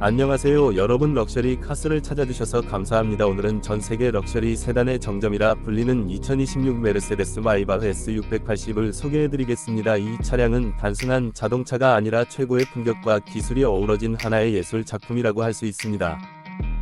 안녕하세요 여러분. 럭셔리 카스를 찾아주셔서 감사합니다. 오늘은 전세계 럭셔리 세단의 정점이라 불리는 2026 메르세데스 마이바 S680을 소개해드리겠습니다. 이 차량은 단순한 자동차가 아니라 최고의 품격과 기술이 어우러진 하나의 예술 작품이라고 할 수 있습니다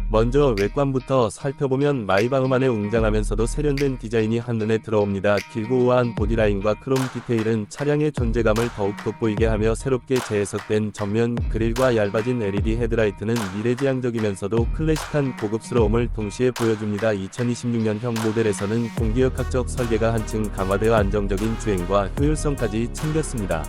먼저 외관부터 살펴보면 마이바흐만의 웅장하면서도 세련된 디자인이 한눈에 들어옵니다. 길고 우아한 보디라인과 크롬 디테일은 차량의 존재감을 더욱 돋보이게 하며 새롭게 재해석된 전면 그릴과 얇아진 LED 헤드라이트는 미래지향적이면서도 클래식한 고급스러움을 동시에 보여줍니다. 2026년형 모델에서는 공기역학적 설계가 한층 강화되어 안정적인 주행과 효율성까지 챙겼습니다.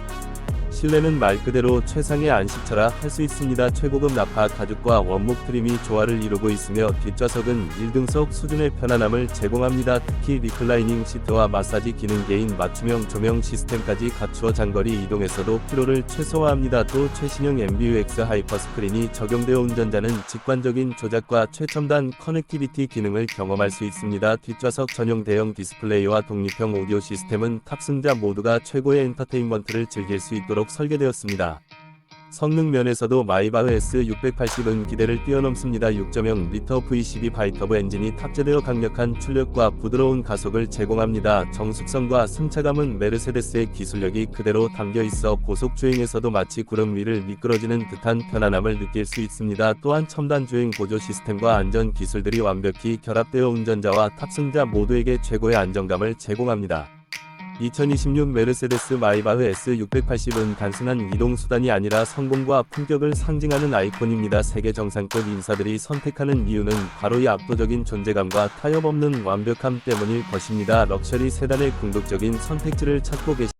실내는 말 그대로 최상의 안식처라 할 수 있습니다. 최고급 나파 가죽과 원목 트림이 조화를 이루고 있으며 뒷좌석은 1등석 수준의 편안함을 제공합니다. 특히 리클라이닝 시트와 마사지 기능 개인 맞춤형 조명 시스템까지 갖추어 장거리 이동에서도 피로를 최소화합니다. 또 최신형 MBUX 하이퍼 스크린이 적용되어 운전자는 직관적인 조작과 최첨단 커넥티비티 기능을 경험할 수 있습니다. 뒷좌석 전용 대형 디스플레이와 독립형 오디오 시스템은 탑승자 모두가 최고의 엔터테인먼트를 즐길 수 있도록 설계되었습니다. 성능 면에서도 마이바흐 S680은 기대를 뛰어넘습니다. 6.0 리터 V12 바이터브 엔진이 탑재되어 강력한 출력과 부드러운 가속을 제공합니다. 정숙성과 승차감은 메르세데스의 기술력이 그대로 담겨 있어 고속 주행에서도 마치 구름 위를 미끄러지는 듯한 편안함을 느낄 수 있습니다. 또한 첨단 주행 보조 시스템과 안전 기술들이 완벽히 결합되어 운전자와 탑승자 모두에게 최고의 안정감을 제공합니다. 2026 메르세데스 마이바흐 S680은 단순한 이동 수단이 아니라 성공과 품격을 상징하는 아이콘입니다. 세계 정상급 인사들이 선택하는 이유는 바로 이 압도적인 존재감과 타협 없는 완벽함 때문일 것입니다. 럭셔리 세단의 궁극적인 선택지를 찾고 계시